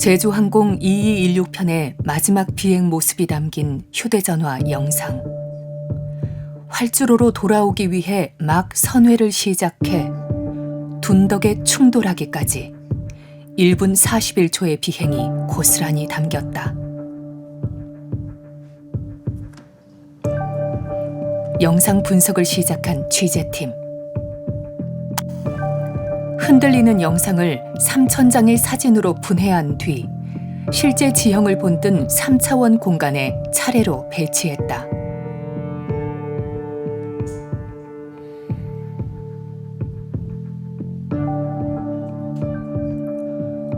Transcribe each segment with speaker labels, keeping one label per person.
Speaker 1: 제주항공 2216편의 마지막 비행 모습이 담긴 휴대전화 영상. 활주로로 돌아오기 위해 막 선회를 시작해 둔덕에 충돌하기까지 1분 41초의 비행이 고스란히 담겼다. 영상 분석을 시작한 취재팀. 흔들리는 영상을 3천장의 사진으로 분해한 뒤 실제 지형을 본뜬 3차원 공간에 차례로 배치했다.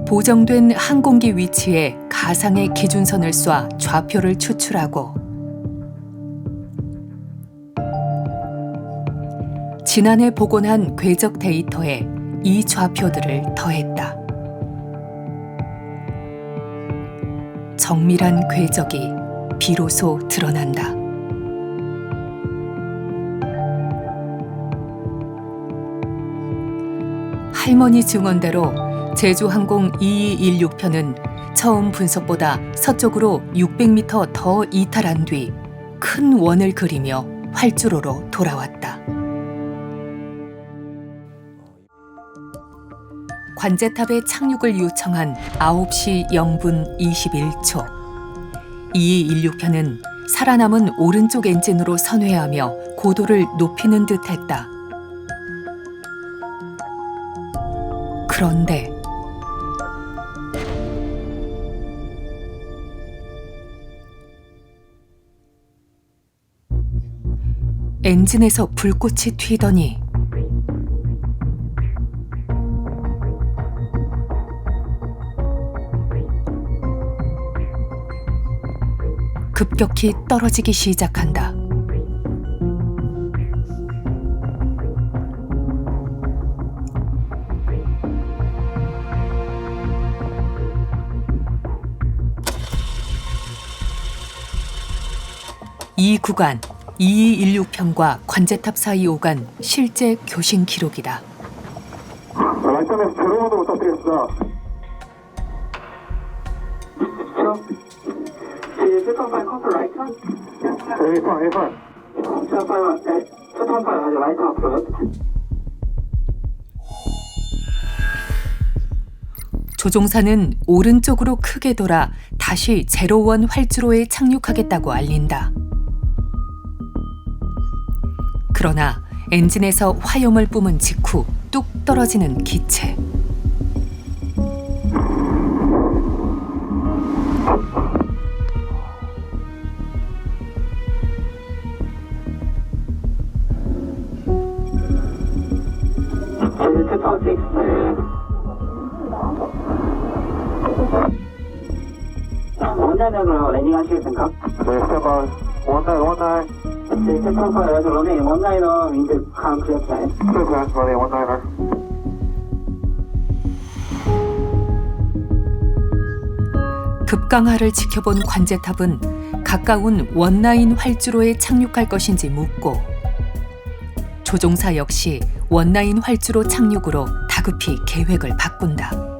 Speaker 1: 보정된 항공기 위치에 가상의 기준선을 쏴 좌표를 추출하고 지난해 복원한 궤적 데이터에 이 좌표들을 더했다. 정밀한 궤적이 비로소 드러난다. 할머니 증언대로 제주항공 2216편은 처음 분석보다 서쪽으로 600m 더 이탈한 뒤 큰 원을 그리며 활주로로 돌아왔다. 관제탑에 착륙을 요청한 9시 0분 21초. 2216편은 살아남은 오른쪽 엔진으로 선회하며 고도를 높이는 듯 했다. 그런데 엔진에서 불꽃이 튀더니 급격히 떨어지기 시작한다. 이 구간 2216편과 관제탑 사이 오간 실제 교신 기록이다.
Speaker 2: 라이터는
Speaker 3: 제로모드 부탁드리겠습니다.
Speaker 1: 조종사는 오른쪽으로 크게 돌아 다시 제로원 활주로에 착륙하겠다고 알린다. 그러나 엔진에서 화염을 뿜은 직후 뚝 떨어지는 기체.
Speaker 3: 동의하시겠습니까?
Speaker 2: 네, 제발. 원나잇, 원나잇.
Speaker 3: 네, 세컨파에 아주 원에 원나잇어
Speaker 2: 인데 강 그렸어요. 그래, 원에 원나잇어.
Speaker 1: 급강하를 지켜본 관제탑은 가까운 원나인 활주로에 착륙할 것인지 묻고 조종사 역시 원나인 활주로 착륙으로 다급히 계획을 바꾼다.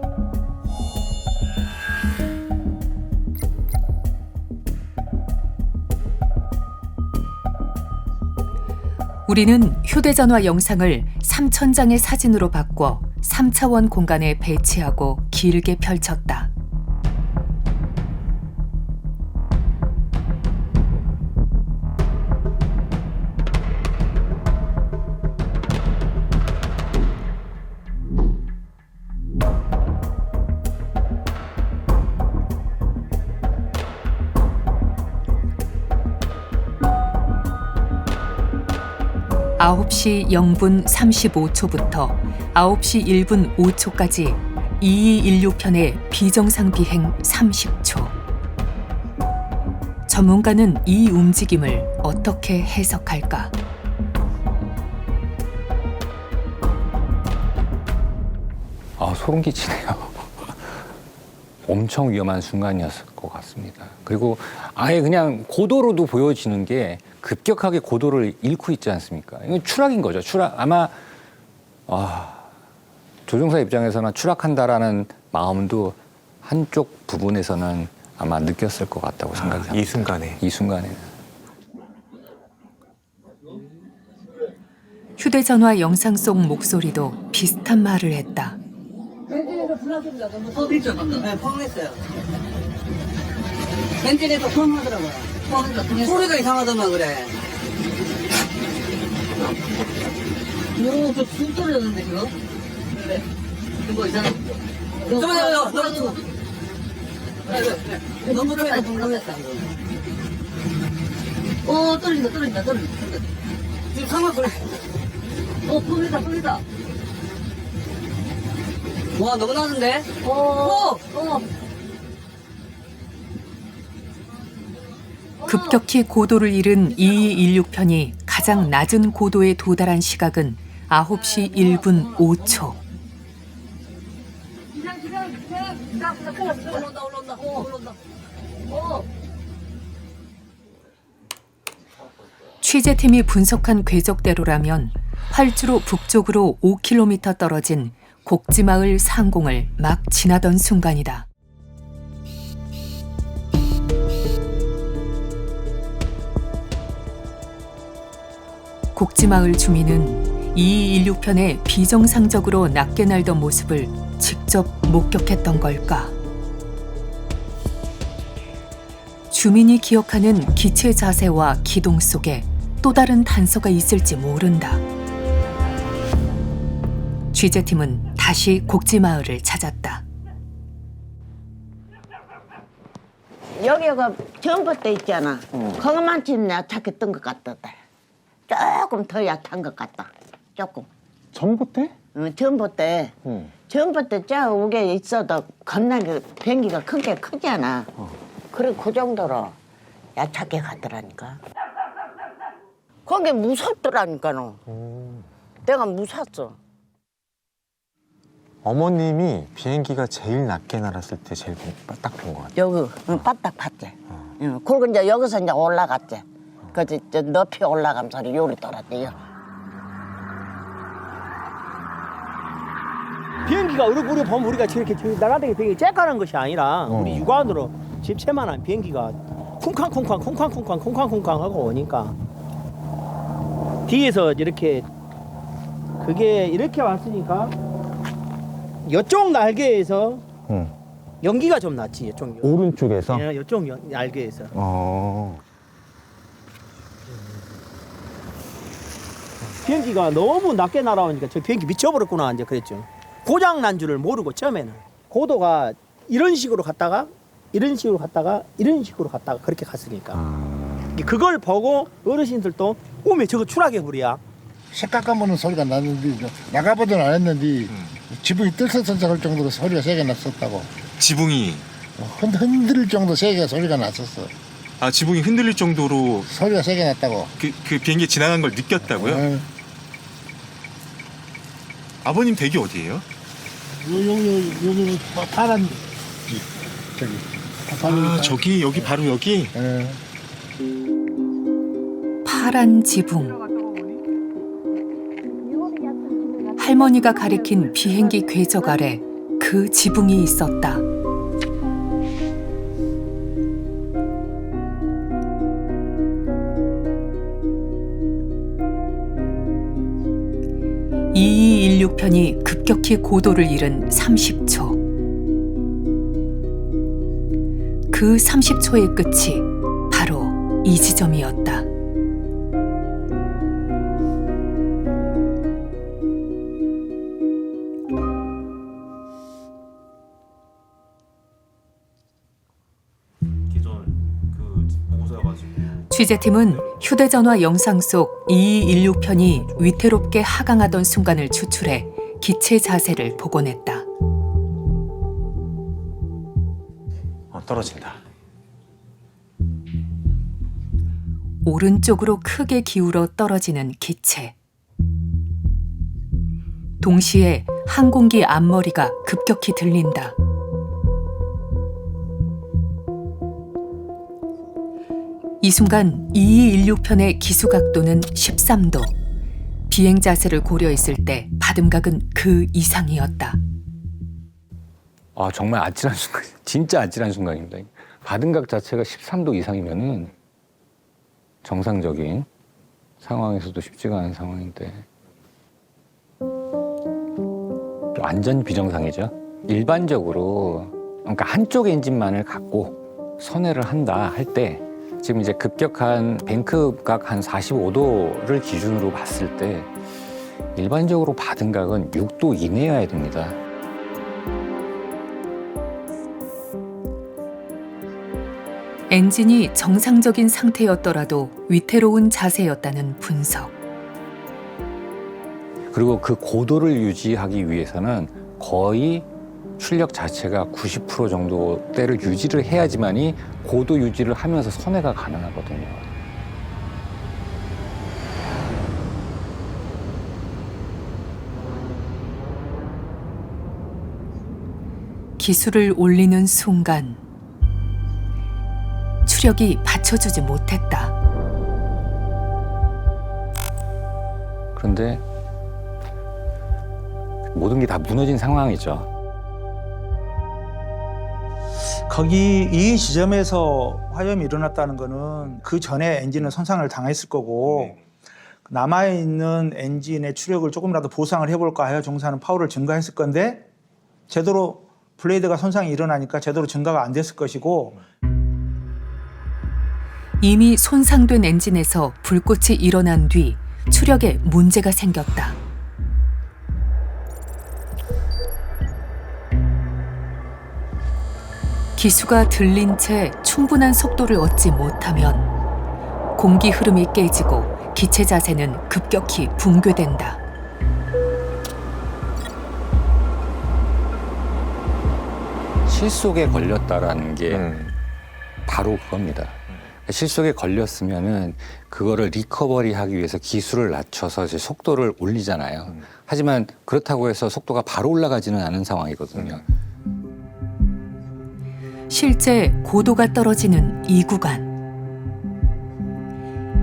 Speaker 1: 우리는 휴대전화 영상을 3천장의 사진으로 바꿔 3차원 공간에 배치하고 길게 펼쳤다. 아홉 시 0분 35초부터 9시 1분 5초까지 2216편의 비정상 비행 30초. 전문가는 이 움직임을 어떻게 해석할까?
Speaker 4: 아, 소름 끼치네요. 엄청 위험한 순간이었을 것 같습니다. 그리고 아예 그냥 고도로도 보여지는 게 급격하게 고도를 잃고 있지 않습니까? 이건 추락인 거죠. 추락. 아마 아, 조종사 입장에서는 추락한다라는 마음도 한쪽 부분에서는 아마 느꼈을 것 같다고 생각이
Speaker 5: 아,
Speaker 4: 합니다.
Speaker 5: 이 순간에.
Speaker 4: 이 순간에는.
Speaker 1: 휴대전화 영상 속 목소리도 비슷한 말을 했다.
Speaker 6: 벤til에서 불났습니다. 너무 있죠, 방금. 네, 펑했어요. 벤til에서 펑하더라고요. 펑 소리가 이상하더만 그래. 오, 저쑥 떨어졌는데, 그거? 네. 그거 이상해. 잠깐만요, 너무 너무 떨어져, 불났다, 이거. 어, 떨린다, 떨린다, 떨린다. 지금 상황 그래. 어, 펑이다, 펑이다. 와 너무 나는데? 오, 오, 오.
Speaker 1: 급격히 고도를 잃은 2216편이 가장 낮은 고도에 도달한 시각은 9시 1분 5초.
Speaker 6: 올라온다 올라온다 올라온다. 오.
Speaker 1: 취재팀이 분석한 궤적대로라면 활주로 북쪽으로 5km 떨어진 곡지마을 상공을 막 지나던 순간이다. 곡지마을 주민은 2216편의 비정상적으로 낮게 날던 모습을 직접 목격했던 걸까? 주민이 기억하는 기체 자세와 기동 속에 또 다른 단서가 있을지 모른다. 취재팀은 다시 곡지마을을 찾았다.
Speaker 7: 여기가 전봇대 있잖아. 거기만 지금 얕았던 것 같다. 조금 더 얕은 것 같다. 조금.
Speaker 5: 전봇대?
Speaker 7: 어, 전봇대.
Speaker 5: 응.
Speaker 7: 전봇대 저 위에 있어도 겁나게 변기가 큰 게 크잖아. 그래 그 정도로 얕게 가더라니까. 거기 무섭더라니까 너. 내가 무섭어.
Speaker 5: 어머님이 비행기가 제일 낮게 날았을 때 제일 딱본것 같아요.
Speaker 7: 여기 응, 바닥 봤지. 응. 그리고 이제 여기서 이제 올라갔지. 그지 높이 올라가면서 요리 떨었지.
Speaker 8: 비행기가 우리 우리 보면 우리가 저렇게 나가다가 비행기 째가는 것이 아니라
Speaker 5: 어.
Speaker 8: 우리 육안으로 집채만한 비행기가 쿵쾅쿵쾅 쿵쾅쿵쾅 쿵쾅쿵쾅 하고 오니까 뒤에서 이렇게 그게 이렇게 왔으니까 이쪽 날개에서
Speaker 5: 응.
Speaker 8: 연기가 좀 났지 이쪽
Speaker 5: 오른쪽에서?
Speaker 8: 예, 이쪽 연- 날개에서
Speaker 5: 어.
Speaker 8: 비행기가 너무 낮게 날아오니까 저 비행기 미쳐버렸구나 이제 그랬죠. 고장 난 줄을 모르고 처음에는 고도가 이런 식으로 갔다가 이런 식으로 갔다가 이런 식으로 갔다가 그렇게 갔으니까
Speaker 5: 아.
Speaker 8: 그걸 보고 어르신들도 오메 저거 추락해 버리야.
Speaker 9: 색깔까먹는 소리가 났는데 나가보든 안 했는데 지붕이 들썩들썩할 정도로 소리가 세게 났었다고
Speaker 10: 지붕이
Speaker 9: 흔, 흔들 정도 세게 소리가 났었어
Speaker 10: 아 지붕이 흔들릴 정도로
Speaker 9: 소리가 세게 났다고
Speaker 10: 그, 그 비행기 지나간 걸 느꼈다고요?
Speaker 9: 어,
Speaker 10: 아버님 댁이 어디예요?
Speaker 9: 요, 요, 요, 여기 파- 파란 이, 저기
Speaker 10: 아 저기 여기 바로 여기
Speaker 9: 어,
Speaker 1: 파란 지붕. 할머니가 가리킨 비행기 궤적 아래 그 지붕이 있었다. (2216편이) 급격히 고도를 잃은 (30초) 그 (30초의) 끝이 바로 이 지점이었다. 취재팀은 휴대전화 영상 속 2216편이 위태롭게 하강하던 순간을 추출해 기체 자세를 복원했다.
Speaker 5: 어, 떨어진다.
Speaker 1: 오른쪽으로 크게 기울어 떨어지는 기체. 동시에 항공기 앞머리가 급격히 들린다. 이 순간 2216편의 기수각도는 13도. 비행 자세를 고려했을 때 받음각은 그 이상이었다.
Speaker 4: 아 정말 아찔한 순간, 진짜 아찔한 순간입니다. 가등각 자체가 13도 이상이면은 정상적인 상황에서도 쉽지가 않은 상황인데 완전 비정상이죠. 일반적으로 그러니까 한쪽 엔진만을 갖고 선회를 한다 할 때 지금 이제 급격한 뱅크각 한 45도를 기준으로 봤을 때 일반적으로 받은 각은 6도 이내여야 됩니다.
Speaker 1: 엔진이 정상적인 상태였더라도 위태로운 자세였다는 분석.
Speaker 4: 그리고 그 고도를 유지하기 위해서는 거의 출력 자체가 90% 정도대를 유지를 해야지만이 고도 유지를 하면서 선회가 가능하거든요.
Speaker 1: 기술을 올리는 순간 추력이 받쳐주지 못했다.
Speaker 4: 그런데 모든 게 다 무너진 상황이죠.
Speaker 11: 거기 이 지점에서 화염이 일어났다는 거는 그 전에 엔진은 손상을 당했을 거고 남아 있는 엔진의 추력을 조금이라도 보상을 해볼까 하여 종사는 파워를 증가했을 건데 제대로 블레이드가 손상이 일어나니까 제대로 증가가 안 됐을 것이고
Speaker 1: 이미 손상된 엔진에서 불꽃이 일어난 뒤 추력에 문제가 생겼다. 기수가 들린 채 충분한 속도를 얻지 못하면 공기 흐름이 깨지고 기체 자세는 급격히 붕괴된다.
Speaker 4: 실속에 걸렸다라는 게 바로 그겁니다. 실속에 걸렸으면은 그거를 리커버리 하기 위해서 기술을 낮춰서 이제 속도를 올리잖아요. 하지만 그렇다고 해서 속도가 바로 올라가지는 않은 상황이거든요.
Speaker 1: 실제 고도가 떨어지는 이 구간.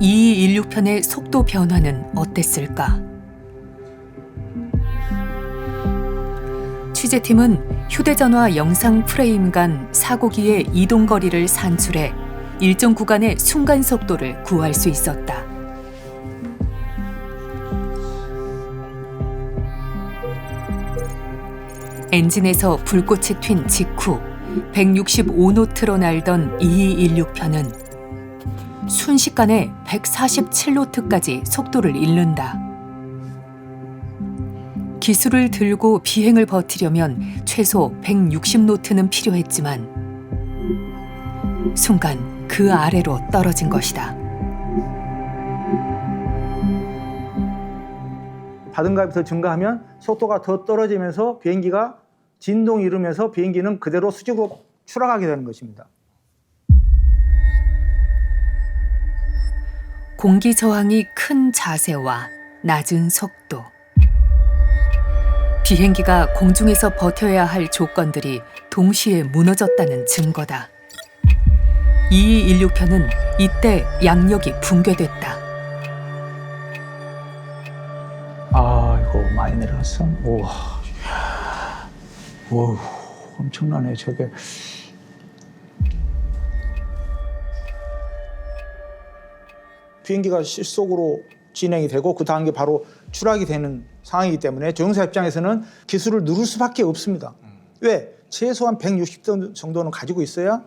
Speaker 1: 2216편의 속도 변화는 어땠을까? 취재팀은 휴대전화 영상 프레임 간 사고기의 이동 거리를 산출해 일정 구간의 순간 속도를 구할 수 있었다. 엔진에서 불꽃이 튄 직후 165노트로 날던 2216편은 순식간에 147노트까지 속도를 잃는다. 기술을 들고 비행을 버티려면 최소 160노트는 필요했지만 순간 그 아래로 떨어진 것이다.
Speaker 11: 값이 더 증가하면 속도가 더 떨어지면서 비행기가 진동이 일으면서 비행기는 그대로 수직으로 추락하게 되는 것입니다.
Speaker 1: 공기 저항이 큰 자세와 낮은 속도. 비행기가 공중에서 버텨야 할 조건들이 동시에 무너졌다는 증거다. 2216편은 이때 양력이 붕괴됐다.
Speaker 11: 아 이거 많이 내려갔어. 우와. 오 엄청나네 저게. 비행기가 실속으로 진행이 되고 그 다음 게 바로 추락이 되는 상황이기 때문에 조종사 입장에서는 기술을 누를 수밖에 없습니다. 왜? 최소한 160도 정도는 가지고 있어야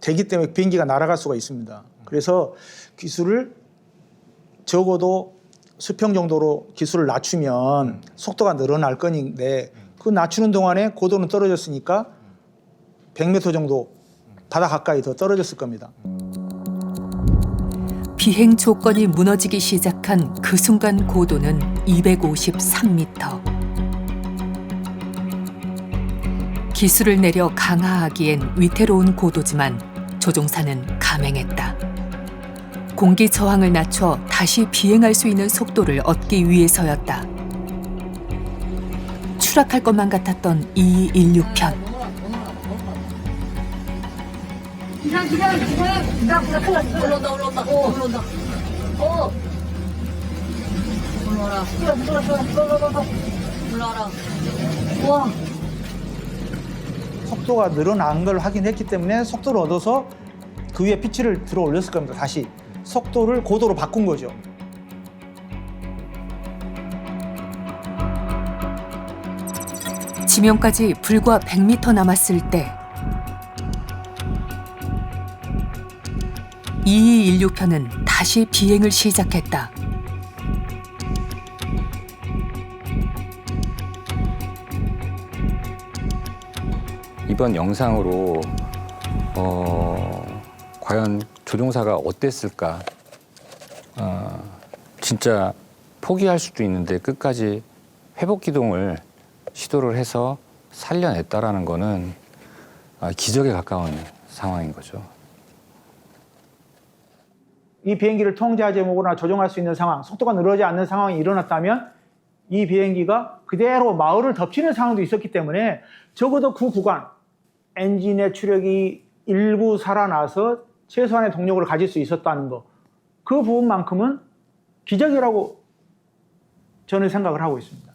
Speaker 11: 되기 때문에 비행기가 날아갈 수가 있습니다. 그래서 기술을 적어도 수평 정도로 기술을 낮추면 속도가 늘어날 건데 그 낮추는 동안에 고도는 떨어졌으니까 100m 정도 바다 가까이 더 떨어졌을 겁니다.
Speaker 1: 비행 조건이 무너지기 시작한 그 순간 고도는 253m. 기술을 내려 강하하기엔 위태로운 고도지만 조종사는 감행했다. 공기 저항을 낮춰 다시 비행할 수 있는 속도를 얻기 위해서였다. 추락할 것만 같았던 2216편.
Speaker 6: 기상 기상 기상 기상 기상 올라온다 올라온다. 어 올라온다. 어. 올라와라. 올라와라 올라와라. 올라와라. 와.
Speaker 11: 속도가 늘어난 걸 확인했기 때문에 속도를 얻어서 그 위에 피치를 들어 올렸을 겁니다. 다시. 속도를 고도로 바꾼 거죠.
Speaker 1: 지명까지 불과 100m 남았을 때 2216편은 다시 비행을 시작했다.
Speaker 4: 이번 영상으로 어, 과연 조종사가 어땠을까? 어, 진짜 포기할 수도 있는데 끝까지 회복 기동을 시도를 해서 살려냈다라는 거는 아, 기적에 가까운 상황인 거죠.
Speaker 11: 이 비행기를 통제하지 못하거나 조종할 수 있는 상황, 속도가 늘어지 않는 상황이 일어났다면 이 비행기가 그대로 마을을 덮치는 상황도 있었기 때문에 적어도 그 구간 엔진의 추력이 일부 살아나서 최소한의 동력을 가질 수 있었다는 것. 그 부분만큼은 기적이라고 저는 생각을 하고 있습니다.